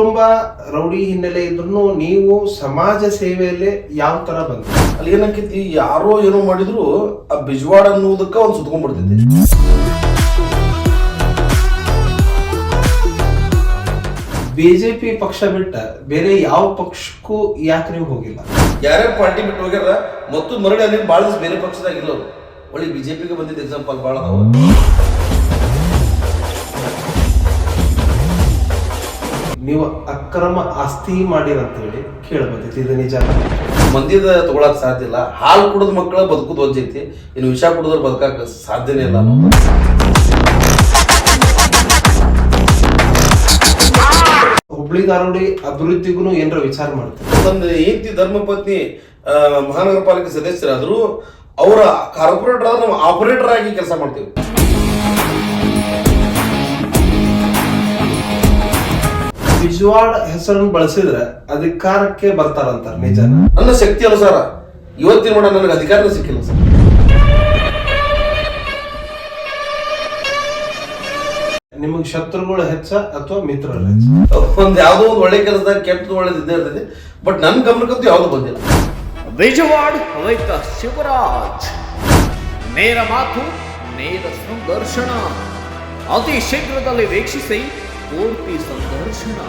ಕುಟುಂಬ ರೌಡಿ ಹಿನ್ನೆಲೆ ಇದ್ರು ನೀವು ಸಮಾಜ ಸೇವೆಯಲ್ಲಿ ಯಾವ ತರ ಬಂದ್ರಿ? ಅಲ್ಲಿ ಏನಕ್ಕಿತ್ತು ಯಾರೋ ಏನೋ ಮಾಡಿದ್ರು ಆ ಬಿಜ್ವಾಡ ಅನ್ನೋದಕ್ಕ ಬಿ ಸುತ್ಕೊಂಡ್ಬಿಡ್ತೈತಿ. ಬಿಜೆಪಿ ಪಕ್ಷ ಬಿಟ್ಟ ಬೇರೆ ಯಾವ ಪಕ್ಷಕ್ಕೂ ಯಾಕೆ ನೀವು ಹೋಗಿಲ್ಲ. ಯಾರ್ಯಾರು ಪಾರ್ಟಿ ಬಿಟ್ಟು ಹೋಗ್ಯಾರ ಮತ್ತು ಮರಳಿ ಅಲ್ಲಿ ಭಾಳ ಬೇರೆ ಪಕ್ಷದಾಗಿಲ್ಲ ಒಳ್ಳೆ ಬಿಜೆಪಿಗೆ ಬಂದಿದ್ದ ಎಕ್ಸಾಂಪಲ್ ಭಾಳ ಅದಾವ. ನೀವು ಅಕ್ರಮ ಆಸ್ತಿ ಮಾಡಿರಂತೇಳಿ ಕೇಳ್ಬರ್ತೈತಿ ಇದು ನಿಜ ಮಂದಿದ ತಗೊಳಕ್ ಸಾಧ್ಯ ಇಲ್ಲ. ಹಾಲು ಕುಡಿದ ಮಕ್ಕಳ ಬದುಕುದು ದೊಜ್ಜೈತಿ ಇನ್ನು ವಿಷ ಕುಡಿದ್ರೆ ಬದುಕಾಕ ಸಾಧ್ಯನೇ ಇಲ್ಲ. ಅನ್ನೋದು. ಹುಬ್ಳಿ ಧಾರವಾಡಿ ಅಭಿವೃದ್ಧಿಗೂ ಏನರ ವಿಚಾರ ಮಾಡ್ತೀವಿ ಒಂದು ಹೆಂಡತಿ ಧರ್ಮಪತ್ನಿ ಆ, ಮಹಾನಗರ ಪಾಲಿಕೆ ಸದಸ್ಯರಾದರೂ ಅವರ ಕಾರ್ಪೊರೇಟರ್ ಆದ್ರೆ ನಾವು ಆಪರೇಟರ್ ಆಗಿ ಕೆಲಸ ಮಾಡ್ತೀವಿ. ಬಿಜ್ವಾಡ್ ಹೆಸರನ್ನು ಬಳಸಿದ್ರೆ ಅಧಿಕಾರಕ್ಕೆ ಬರ್ತಾರಂತಾರ ನಿಜ ನನ್ನ ಶಕ್ತಿ ಅನುಸಾರ ಇವತ್ತಿನ ಮಾಡ ನನಗೆ ಅಧಿಕಾರ ಸಿಕ್ಕಿಲ್ಲ ಸರ್. ನಿಮಗೆ ಶತ್ರುಗಳು ಹೆಚ್ಚ ಅಥವಾ ಮಿತ್ರರು ಹೆಚ್ಚ? ಒಂದ್ ಯಾವ್ದೋ ಒಂದು ಒಳ್ಳೆ ಕೆಲಸದಾಗ ಕೆಟ್ಟದ ಒಳ್ಳೇದು ಇದ್ದೇ ಇರ್ತೈತಿ ಬಟ್ ನನ್ನ ಗಮನಕ್ಕಂತೂ ಯಾವ್ದು ಬಂದಿಲ್ಲ. ವಿಜಯವಾಡ ರೈತ ಶಿವರಾಜ್. ನೇರ ಮಾತು ನೇರ ಸಂದರ್ಶನ. ಅತಿ ಶೀಘ್ರದಲ್ಲಿ ವೀಕ್ಷಿಸಿ ಪೂರ್ತಿ ಸಂದರ್ಶನ.